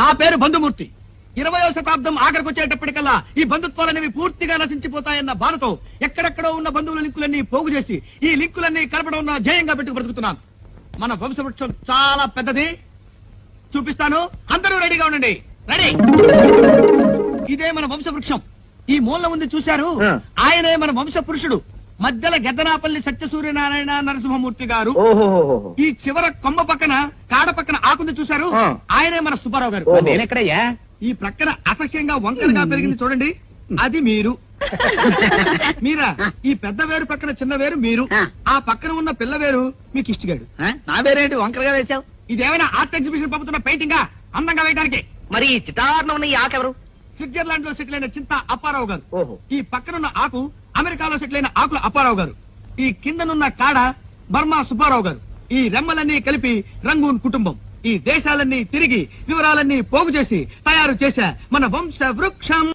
నా పేరు బంధుమూర్తి. ఇరవయో శతాబ్దం ఆఖరికి వచ్చేటప్పటికల్లా ఈ బంధుత్వాలనేవి పూర్తిగా నశించిపోతాయన్న బాధతో ఎక్కడెక్కడో ఉన్న బంధువుల లింకులన్నీ పోగు చేసి ఈ లింకులన్నీ కలపడం నా ధ్యేయంగా పెట్టుకు బ్రతుకుతున్నాను. మన వంశవృక్షం చాలా పెద్దది. చూపిస్తాను. అందరూ రెడీగా ఉండండి. రెడీ. ఇదే మన వంశవృక్షం. ఈ మూల ఉంది చూశారు. ఆయనే మన వంశ పురుషుడు మధ్యల గద్దనాపల్లి సత్యసూర్యనారాయణ నరసింహమూర్తి గారు ఓహో ఈ చివర కొమ్మ పక్కన కాడ పక్కన ఆకుంది చూశారు. ఆయనే మన సుబ్బారావు గారు. నేనెక్కడయ్యా? ఈ ప్రక్కన అసహ్యంగా వంకరగా పెరిగింది చూడండి. అది మీరు. మీరా? ఈ పెద్ద వేరు పక్కన చిన్న వేరు మీరు. ఆ. పక్కన ఉన్న పిల్ల వేరు మీకు ఇష్టగాడు? నా పేరేంటి వంకరగా వేశావు? ఇదేమైనా ఆర్ట్ ఎగ్జిబిషన్ పంపుతున్న పెయింటింగా? అందంగా వేయడానికి మరి ఈ చిటార్లో ఉన్న ఈ ఆకెవరు? స్విట్జర్లాండ్లో సెటిల్ అయిన చింత అప్పారావు గారు. ఓహో. ఈ పక్కనున్న ఆకు అమెరికాలో సెటిల్ అయిన ఆకుల అప్పారావు గారు. ఈ కిందనున్న కాడ బర్మా సుబ్బారావు గారు. ఈ రెమ్మలన్నీ కలిపి రంగూన్ కుటుంబం. ఈ దేశాలన్నీ తిరిగి వివరాలన్నీ పోగు చేసి తయారు చేశా మన వంశ వృక్షం.